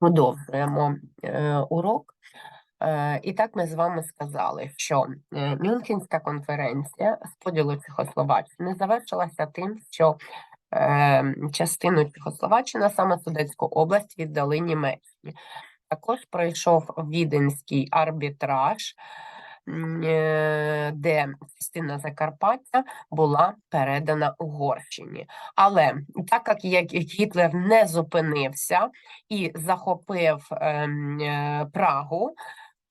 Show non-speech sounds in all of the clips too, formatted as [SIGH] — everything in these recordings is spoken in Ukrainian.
Продовжуємо е, урок. Е, і так ми з вами сказали, що е, Мюнхенська конференція з поділу Чехословаччини завершилася тим, що е, частину Чехословаччини, саме Судетську область, віддали Німеччині. Також пройшов Віденський арбітраж, де частина Закарпаття була передана Угорщині. Але так як як Гітлер не зупинився і захопив ем, е, Прагу,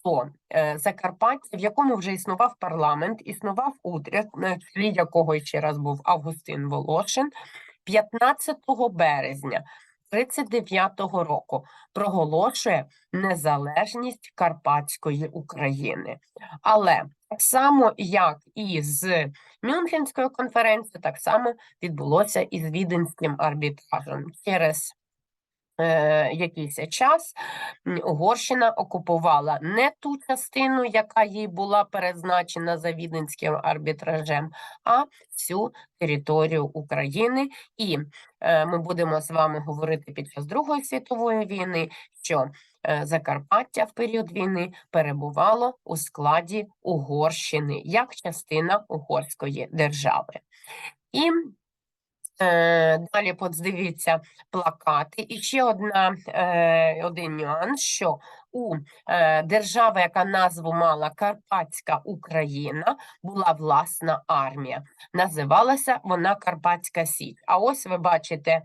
то е, Закарпаття, в якому вже існував парламент, існував уряд, на чолі якого ще раз був Августин Волошин, 15 березня 39-го року проголошує незалежність Карпатської України. Але так само, як і з Мюнхенською конференцією, так само відбулося і з Віденським арбітражем через якийсь час Угорщина окупувала не ту частину, яка їй була перезначена за Віденським арбітражем, а всю територію України. І е, ми будемо з вами говорити під час Другої світової війни, що е, Закарпаття в період війни перебувало у складі Угорщини як частина Угорської держави. І Е, далі подивіться плакати. І ще одна, е, один нюанс, що у е, держави, яка назву мала Карпатська Україна, була власна армія. Називалася вона Карпатська Січ. А ось ви бачите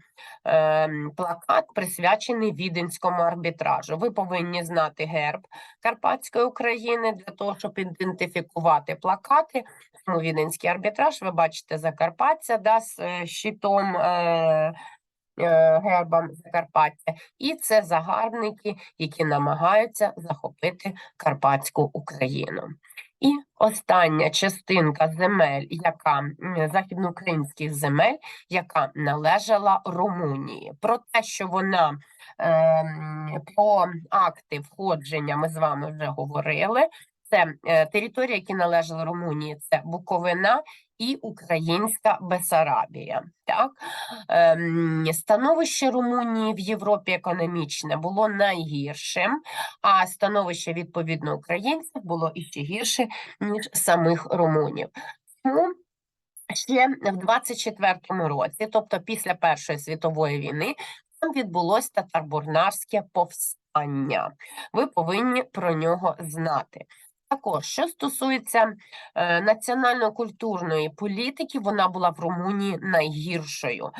е, плакат, присвячений Віденському арбітражу. Ви повинні знати герб Карпатської України для того, щоб ідентифікувати плакати. Віденський арбітраж, ви бачите Закарпаття да, з е, щитом. Е, е, Гербом Закарпаття, і це загарбники, які намагаються захопити Карпатську Україну. І остання частинка земель, яка західноукраїнських земель, яка належала Румунії. Про те, що вона ем, про акти входження, ми з вами вже говорили. Це е, території, які належали Румунії, це Буковина і Українська Бесарабія. Так? Ем, становище Румунії в Європі економічне було найгіршим, а становище відповідно українців було іще гірше, ніж самих румунів. Тому ще в 24-му році, тобто після Першої світової війни, там відбулося татарбурнарське повстання. Ви повинні про нього знати. Також, що стосується е, національно-культурної політики, вона була в Румунії найгіршою.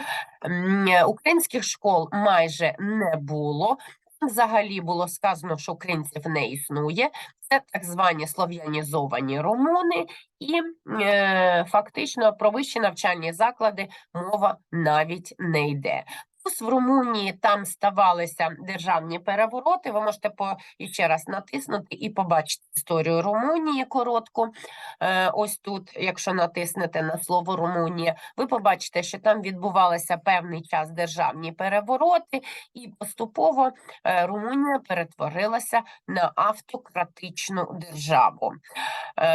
Е, Українських школ майже не було. Взагалі було сказано, що українців не існує. Це так звані слов'янізовані румуни, і е, фактично про вищі навчальні заклади мова навіть не йде. В Румунії там ставалися державні перевороти. Ви можете по іще раз натиснути і побачити історію Румунії коротку. Е, ось тут, якщо натиснете на слово Румунія, ви побачите, що там відбувалися певний час державні перевороти, і поступово е, Румунія перетворилася на автократичну державу. Е,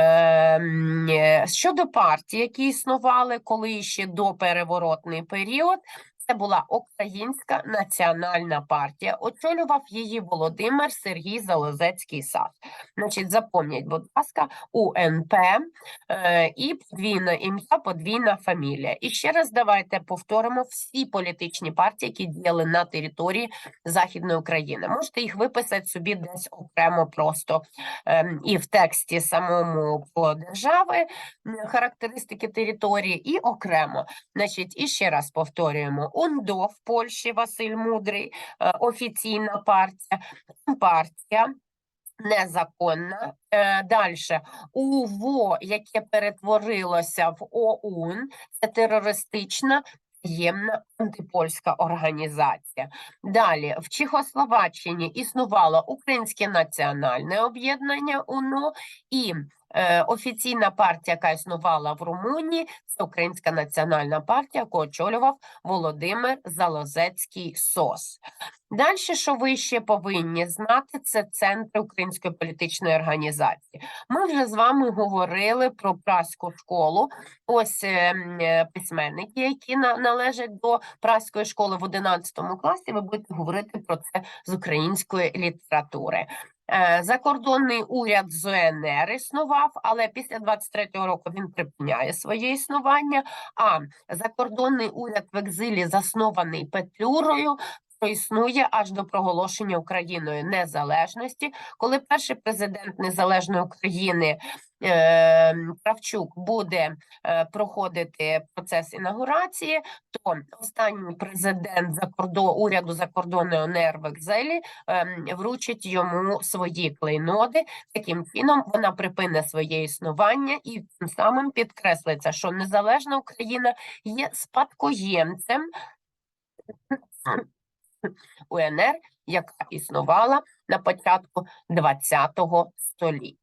е, Щодо партій, які існували коли ще до переворотний період, це була Українська національна партія. Очолював її Володимир Сергій Залозецький Сас. Значить, запам'ять, будь ласка, УНП е, і подвійне ім'я, подвійна фамілія. І ще раз давайте повторимо всі політичні партії, які діяли на території Західної України. Можете їх виписати собі десь окремо просто ем, і в тексті самому по держави, характеристики території, і окремо. Значить, і ще раз повторюємо: УНДО в Польщі Василь Мудрий, е, офіційна партія, партія. Незаконна. Е, Далі УВО, яке перетворилося в ОУН, це терористична таємна антипольська організація. Далі в Чехословаччині існувало Українське національне об'єднання УНО і е, офіційна партія, яка існувала в Румунії, це Українська національна партія, яку очолював Володимир Залозецький СОС. Далі, що ви ще повинні знати, це центри української політичної організації. Ми вже з вами говорили про праську школу. Ось е, е, письменники, які належать до праської школи в 11 класі. Ви будете говорити про це з української літератури. Е, Закордонний уряд ЗНР існував, але після 23-го року він припиняє своє існування. А закордонний уряд в екзилі, заснований Петлюрою, проіснує аж до проголошення Україною незалежності, коли перший президент незалежної України е, Кравчук буде е, проходити процес інаугурації, то останній президент закордон, уряду закордонної ОНР в екзилі ем, вручить йому свої клейноди. Таким чином вона припине своє існування і тим самим підкреслиться, що незалежна Україна є спадкоємцем [LAUGHS] УНР, яка існувала на початку ХХ століття.